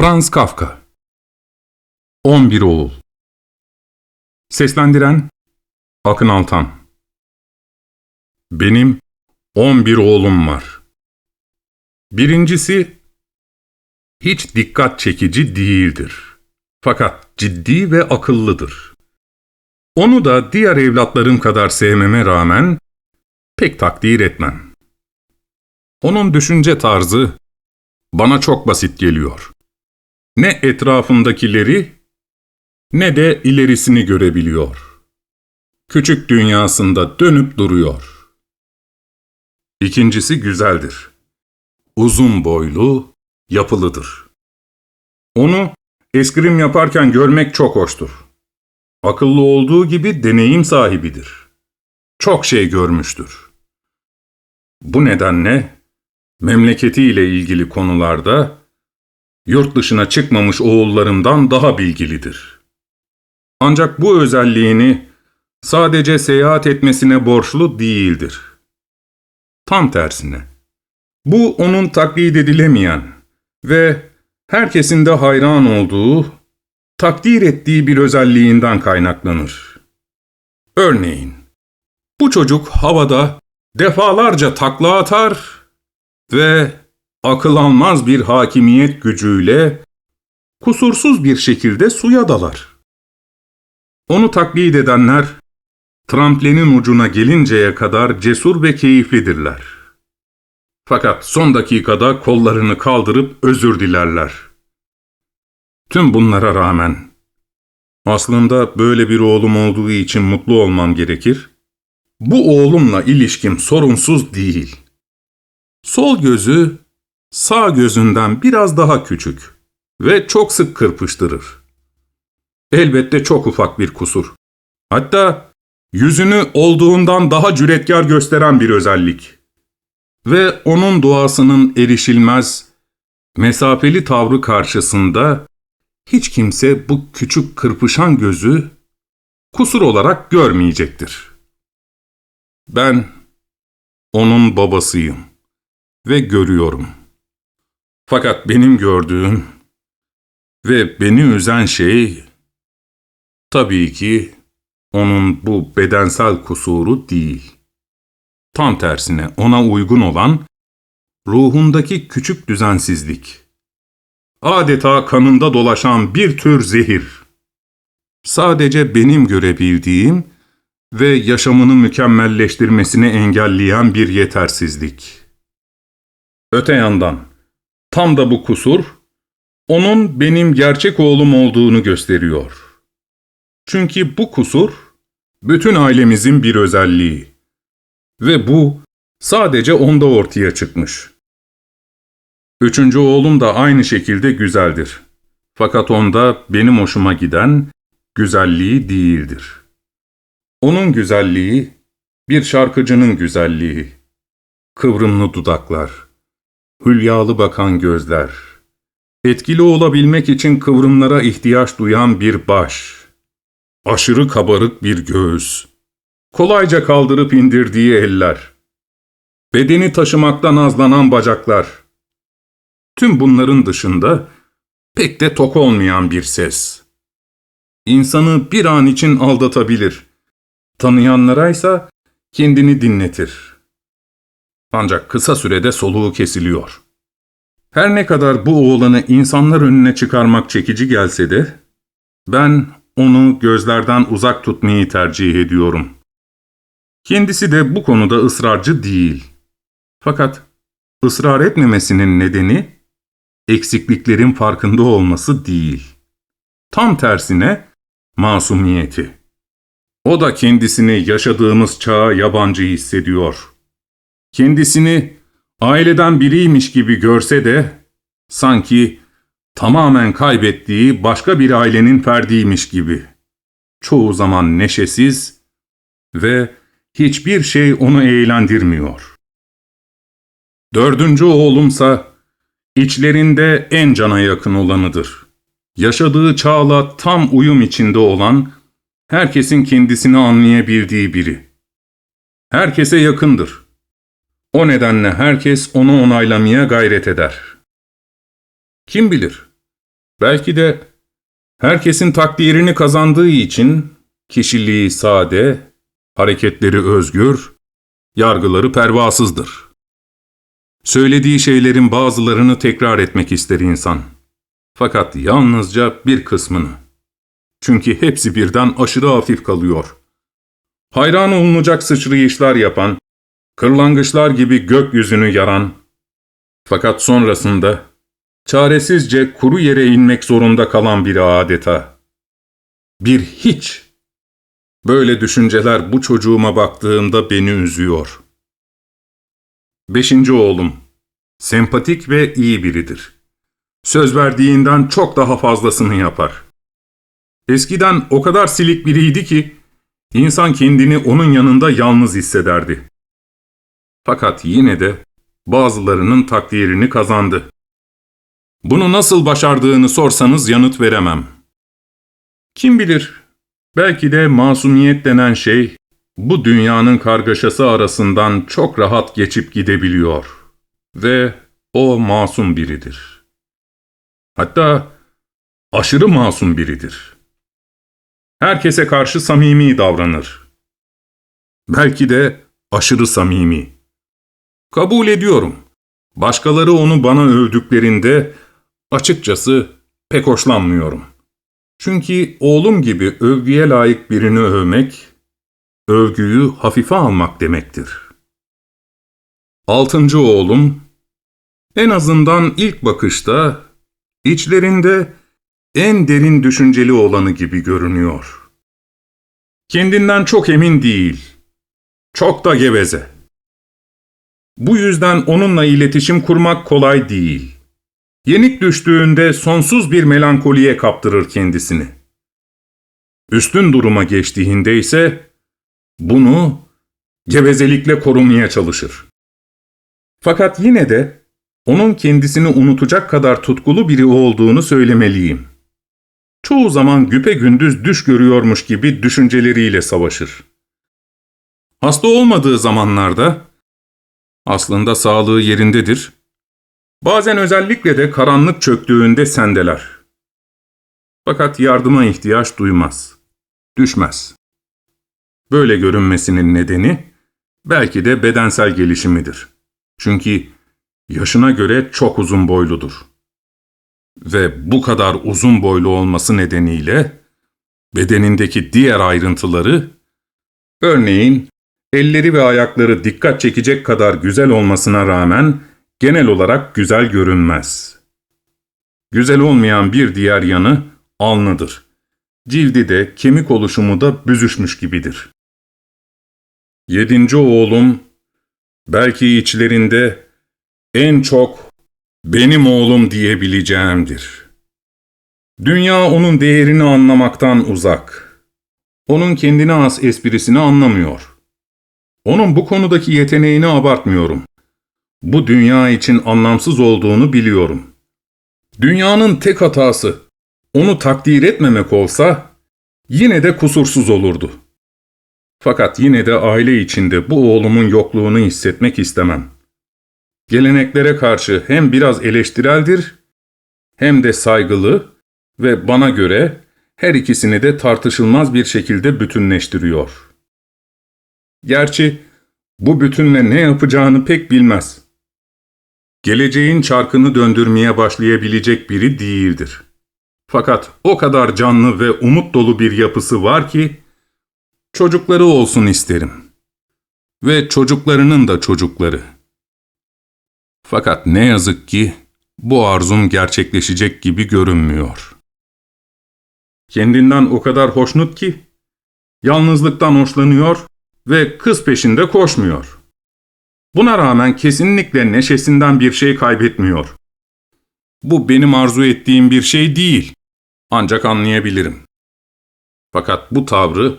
Franz Kafka 11 Oğul Seslendiren Akın Altan Benim 11 oğlum var. Birincisi hiç dikkat çekici değildir. Fakat ciddi ve akıllıdır. Onu da diğer evlatlarım kadar sevmeme rağmen pek takdir etmem. Onun düşünce tarzı bana çok basit geliyor. Ne etrafındakileri ne de ilerisini görebiliyor. Küçük dünyasında dönüp duruyor. İkincisi güzeldir. Uzun boylu, yapılıdır. Onu eskrim yaparken görmek çok hoştur. Akıllı olduğu gibi deneyim sahibidir. Çok şey görmüştür. Bu nedenle memleketiyle ilgili konularda yurt dışına çıkmamış oğullarımdan daha bilgilidir. Ancak bu özelliğini sadece seyahat etmesine borçlu değildir. Tam tersine. Bu onun taklit edilemeyen ve herkesin de hayran olduğu, takdir ettiği bir özelliğinden kaynaklanır. Örneğin, bu çocuk havada defalarca takla atar ve akıl almaz bir hakimiyet gücüyle kusursuz bir şekilde suya dalar. Onu taklit edenler, tramplenin ucuna gelinceye kadar cesur ve keyiflidirler. Fakat son dakikada kollarını kaldırıp özür dilerler. Tüm bunlara rağmen, aslında böyle bir oğlum olduğu için mutlu olmam gerekir. Bu oğlumla ilişkim sorunsuz değil. Sol gözü sağ gözünden biraz daha küçük ve çok sık kırpıştırır. Elbette çok ufak bir kusur. Hatta yüzünü olduğundan daha cüretkar gösteren bir özellik. Ve onun duasının erişilmez, mesafeli tavrı karşısında hiç kimse bu küçük kırpışan gözü kusur olarak görmeyecektir. Ben onun babasıyım ve görüyorum. Fakat benim gördüğüm ve beni üzen şey tabii ki onun bu bedensel kusuru değil. Tam tersine ona uygun olan ruhundaki küçük düzensizlik. Adeta kanında dolaşan bir tür zehir. Sadece benim görebildiğim ve yaşamını mükemmelleştirmesini engelleyen bir yetersizlik. Öte yandan, tam da bu kusur, onun benim gerçek oğlum olduğunu gösteriyor. Çünkü bu kusur, bütün ailemizin bir özelliği. Ve bu, sadece onda ortaya çıkmış. Üçüncü oğlum da aynı şekilde güzeldir. Fakat onda benim hoşuma giden güzelliği değildir. Onun güzelliği, bir şarkıcının güzelliği. Kıvrımlı dudaklar, hülyalı bakan gözler, etkili olabilmek için kıvrımlara ihtiyaç duyan bir baş, aşırı kabarık bir göğüs, kolayca kaldırıp indirdiği eller, bedeni taşımaktan azlanan bacaklar. Tüm bunların dışında pek de tok olmayan bir ses. İnsanı bir an için aldatabilir. Tanıyanlara ise kendini dinletir. Ancak kısa sürede soluğu kesiliyor. Her ne kadar bu oğlanı insanlar önüne çıkarmak çekici gelse de, ben onu gözlerden uzak tutmayı tercih ediyorum. Kendisi de bu konuda ısrarcı değil. Fakat ısrar etmemesinin nedeni, eksikliklerin farkında olması değil. Tam tersine masumiyeti. O da kendisini yaşadığımız çağa yabancı hissediyor. Kendisini aileden biriymiş gibi görse de sanki tamamen kaybettiği başka bir ailenin ferdiymiş gibi. Çoğu zaman neşesiz ve hiçbir şey onu eğlendirmiyor. Dördüncü oğlumsa içlerinde en cana yakın olanıdır. Yaşadığı çağla tam uyum içinde olan, herkesin kendisini anlayabildiği biri. Herkese yakındır. O nedenle herkes onu onaylamaya gayret eder. Kim bilir, Belki de herkesin takdirini kazandığı için kişiliği sade, hareketleri özgür, yargıları pervasızdır. Söylediği şeylerin bazılarını tekrar etmek ister insan. Fakat yalnızca bir kısmını. Çünkü hepsi birden aşırı hafif kalıyor. Hayran olunacak sıçrayışlar yapan, kırlangıçlar gibi gökyüzünü yaran, fakat sonrasında çaresizce kuru yere inmek zorunda kalan biri adeta. Bir hiç. Böyle düşünceler bu çocuğuma baktığımda beni üzüyor. Beşinci oğlum. Sempatik ve iyi biridir. Söz verdiğinden çok daha fazlasını yapar. Eskiden o kadar silik biriydi ki, insan kendini onun yanında yalnız hissederdi. Fakat yine de bazılarının takdirini kazandı. Bunu nasıl başardığını sorsanız yanıt veremem. Kim bilir, belki de masumiyet denen şey, bu dünyanın kargaşası arasından çok rahat geçip gidebiliyor. Ve o masum biridir. Hatta aşırı masum biridir. Herkese karşı samimi davranır. Belki de aşırı samimi. Kabul ediyorum. Başkaları onu bana övdüklerinde açıkçası pek hoşlanmıyorum. Çünkü oğlum gibi övgüye layık birini övmek, övgüyü hafife almak demektir. Altıncı oğlum, en azından ilk bakışta içlerinde en derin düşünceli olanı gibi görünüyor. Kendinden çok emin değil, çok da geveze. Bu yüzden onunla iletişim kurmak kolay değil. Yenik düştüğünde sonsuz bir melankoliye kaptırır kendisini. Üstün duruma geçtiğinde ise bunu gevezelikle korumaya çalışır. Fakat yine de onun kendisini unutacak kadar tutkulu biri olduğunu söylemeliyim. Çoğu zaman güpe gündüz düş görüyormuş gibi düşünceleriyle savaşır. Hasta olmadığı zamanlarda aslında sağlığı yerindedir. Bazen özellikle de karanlık çöktüğünde sendeler. Fakat yardıma ihtiyaç duymaz. Düşmez. Böyle görünmesinin nedeni belki de bedensel gelişimidir. Çünkü yaşına göre çok uzun boyludur. Ve bu kadar uzun boylu olması nedeniyle bedenindeki diğer ayrıntıları, örneğin elleri ve ayakları dikkat çekecek kadar güzel olmasına rağmen genel olarak güzel görünmez. Güzel olmayan bir diğer yanı alnıdır. Cildi de kemik oluşumu da büzüşmüş gibidir. Yedinci oğlum, belki içlerinde en çok benim oğlum diyebileceğimdir. Dünya onun değerini anlamaktan uzak. Onun kendine has esprisini anlamıyor. Onun bu konudaki yeteneğini abartmıyorum. Bu dünya için anlamsız olduğunu biliyorum. Dünyanın tek hatası onu takdir etmemek olsa yine de kusursuz olurdu. Fakat yine de aile içinde bu oğlumun yokluğunu hissetmek istemem. Geleneklere karşı hem biraz eleştireldir hem de saygılı ve bana göre her ikisini de tartışılmaz bir şekilde bütünleştiriyor. Gerçi bu bütünle ne yapacağını pek bilmez. Geleceğin çarkını döndürmeye başlayabilecek biri değildir. Fakat o kadar canlı ve umut dolu bir yapısı var ki, çocukları olsun isterim. Ve çocuklarının da çocukları. Fakat ne yazık ki bu arzum gerçekleşecek gibi görünmüyor. Kendinden o kadar hoşnut ki, yalnızlıktan hoşlanıyor ve kız peşinde koşmuyor. Buna rağmen kesinlikle neşesinden bir şey kaybetmiyor. Bu benim arzu ettiğim bir şey değil. Ancak anlayabilirim. Fakat bu tavrı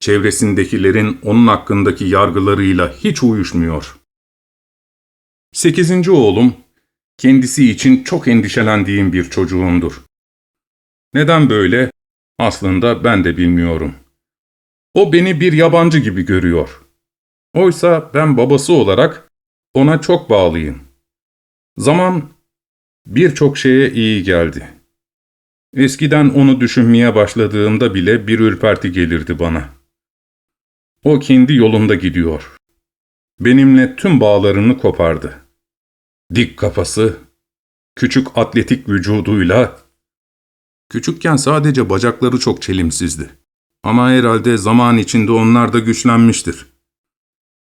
çevresindekilerin onun hakkındaki yargılarıyla hiç uyuşmuyor. Sekizinci oğlum, kendisi için çok endişelendiğim bir çocuğumdur. Neden böyle? Aslında ben de bilmiyorum. O beni bir yabancı gibi görüyor. Oysa ben babası olarak ona çok bağlıyım. Zaman birçok şeye iyi geldi. Eskiden onu düşünmeye başladığımda bile bir ürperti gelirdi bana. O kendi yolunda gidiyor. Benimle tüm bağlarını kopardı. Dik kafası, küçük atletik vücuduyla... Küçükken sadece bacakları çok çelimsizdi. Ama herhalde zaman içinde onlar da güçlenmiştir.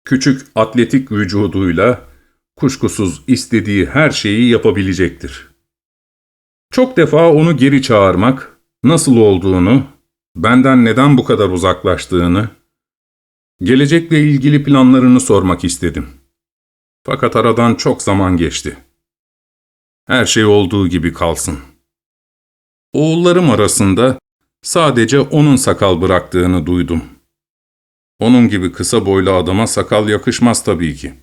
Küçük atletik vücuduyla kuşkusuz istediği her şeyi yapabilecektir. Çok defa onu geri çağırmak, nasıl olduğunu, benden neden bu kadar uzaklaştığını, gelecekle ilgili planlarını sormak istedim. Fakat aradan çok zaman geçti. Her şey olduğu gibi kalsın. Oğullarım arasında sadece onun sakal bıraktığını duydum. Onun gibi kısa boylu adama sakal yakışmaz tabii ki.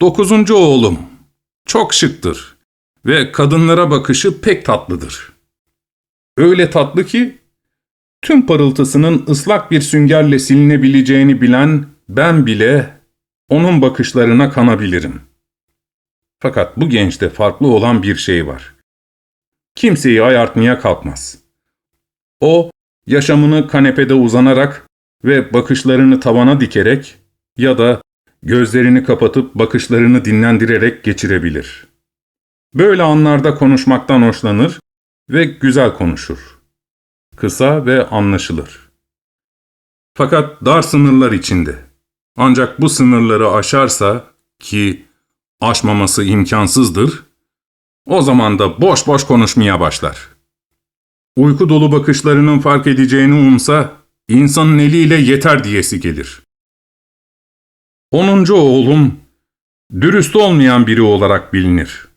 Dokuzuncu oğlum. Çok şıktır ve kadınlara bakışı pek tatlıdır. Öyle tatlı ki, tüm parıltısının ıslak bir süngerle silinebileceğini bilen ben bile onun bakışlarına kanabilirim. Fakat bu gençte farklı olan bir şey var. Kimseyi ayartmaya kalkmaz. O, yaşamını kanepede uzanarak ve bakışlarını tavana dikerek ya da gözlerini kapatıp bakışlarını dinlendirerek geçirebilir. Böyle anlarda konuşmaktan hoşlanır ve güzel konuşur. Kısa ve anlaşılır. Fakat dar sınırlar içinde. Ancak bu sınırları aşarsa ki aşmaması imkansızdır, o zaman da boş boş konuşmaya başlar. Uyku dolu bakışlarının fark edeceğini umsa, insanın eliyle yeter diyesi gelir. Onuncu oğlum, dürüst olmayan biri olarak bilinir.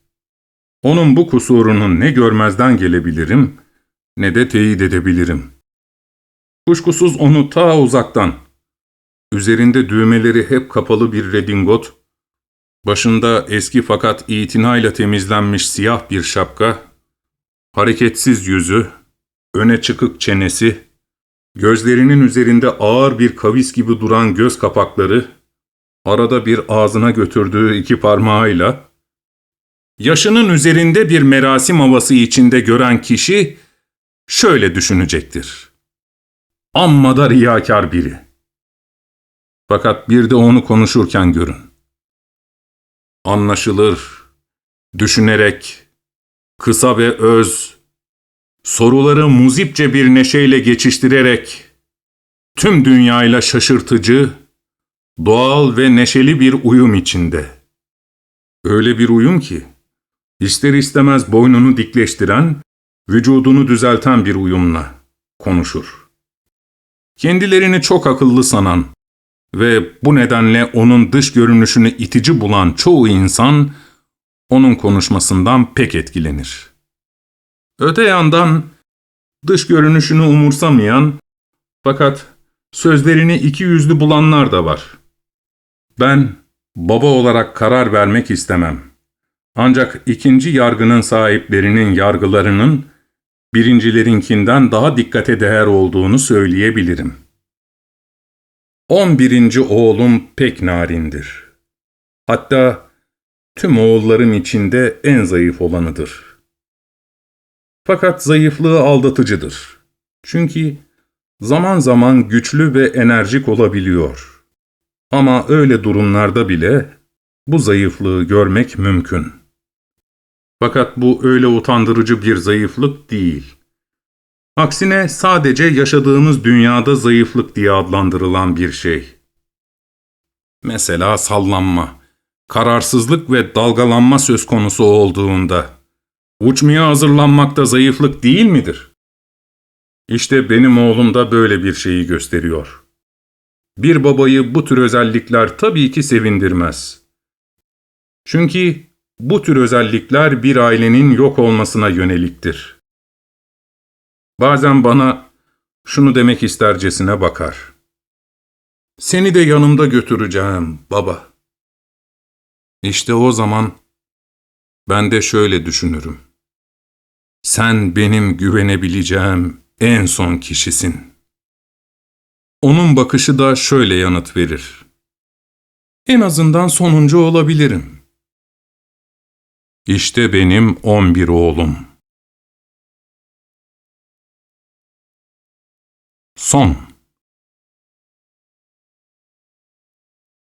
Onun bu kusurunu ne görmezden gelebilirim, ne de teyit edebilirim. Kuşkusuz onu ta uzaktan, üzerinde düğmeleri hep kapalı bir redingot, başında eski fakat itinayla temizlenmiş siyah bir şapka, hareketsiz yüzü, öne çıkık çenesi, gözlerinin üzerinde ağır bir kavis gibi duran göz kapakları, arada bir ağzına götürdüğü iki parmağıyla, yaşının üzerinde bir merasim havası içinde gören kişi, şöyle düşünecektir. Amma da riyakar biri. Fakat bir de onu konuşurken görün. Anlaşılır, düşünerek, kısa ve öz, soruları muzipçe bir neşeyle geçiştirerek, tüm dünyayla şaşırtıcı, doğal ve neşeli bir uyum içinde. Öyle bir uyum ki, ister istemez boynunu dikleştiren, vücudunu düzelten bir uyumla konuşur. Kendilerini çok akıllı sanan ve bu nedenle onun dış görünüşünü itici bulan çoğu insan, onun konuşmasından pek etkilenir. Öte yandan, dış görünüşünü umursamayan, fakat sözlerini iki yüzlü bulanlar da var. Ben, baba olarak karar vermek istemem. Ancak ikinci yargının sahiplerinin yargılarının, birincilerinkinden daha dikkate değer olduğunu söyleyebilirim. On birinci oğlum pek narindir. Hatta tüm oğullarım içinde en zayıf olanıdır. Fakat zayıflığı aldatıcıdır. Çünkü zaman zaman güçlü ve enerjik olabiliyor. Ama öyle durumlarda bile bu zayıflığı görmek mümkün. Fakat bu öyle utandırıcı bir zayıflık değil. Aksine sadece yaşadığımız dünyada zayıflık diye adlandırılan bir şey. Mesela sallanma, kararsızlık ve dalgalanma söz konusu olduğunda, uçmaya hazırlanmak da zayıflık değil midir? İşte benim oğlum da böyle bir şeyi gösteriyor. Bir babayı bu tür özellikler tabii ki sevindirmez. Çünkü bu tür özellikler bir ailenin yok olmasına yöneliktir. Bazen bana şunu demek istercesine bakar. Seni de yanımda götüreceğim baba. İşte o zaman ben de şöyle düşünürüm. Sen benim güvenebileceğim en son kişisin. Onun bakışı da şöyle yanıt verir. En azından sonuncu olabilirim. İşte benim on bir oğlum. Son